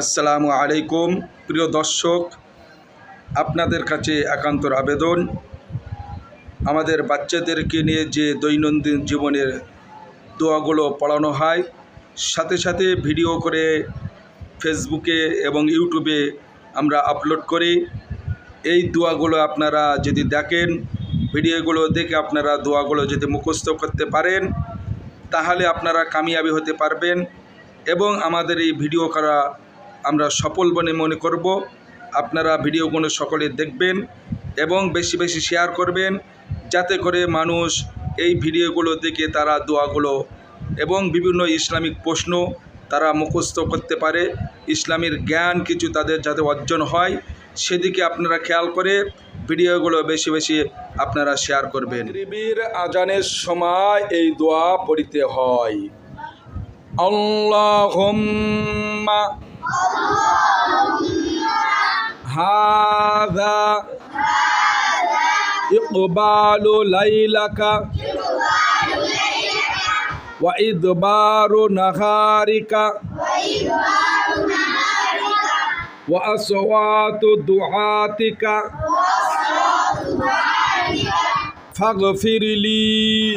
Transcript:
আসসালামু আলাইকুম, প্রিয় দর্শক, আপনাদের কাছে একান্তর আবেদন। আমাদের বাচ্চাদেরকে নিয়ে যে দৈনন্দিন জীবনের দোয়াগুলো পড়ানো হয়, সাথে সাথে ভিডিও করে ফেসবুকে এবং ইউটিউবে আমরা আপলোড করি। এই দোয়াগুলো আপনারা যদি দেখেন, ভিডিওগুলো দেখে আপনারা দোয়াগুলো যদি মুখস্থ করতে পারেন, তাহলে আপনারা কামিয়াবি হতে পারবেন এবং আমাদের এই ভিডিও করা আমরা সফল বলে মনে করব। আপনারা ভিডিওগুলো সকলে দেখবেন এবং বেশি বেশি শেয়ার করবেন, যাতে করে মানুষ এই ভিডিওগুলো দেখে তারা দোয়াগুলো এবং বিভিন্ন ইসলামিক প্রশ্ন তারা মুখস্থ করতে পারে। ইসলামের জ্ঞান কিছু তাদের যাতে অর্জন হয়, সেদিকে আপনারা খেয়াল করে ভিডিওগুলো বেশি বেশি আপনারা শেয়ার করবেন। রিবির আজানের সময় এই দোয়া পড়িতে হয়। আল্লাহুম্মা هذا إقبال ليلك وإدبار نهارك وأصوات دعاتك فاغفر لي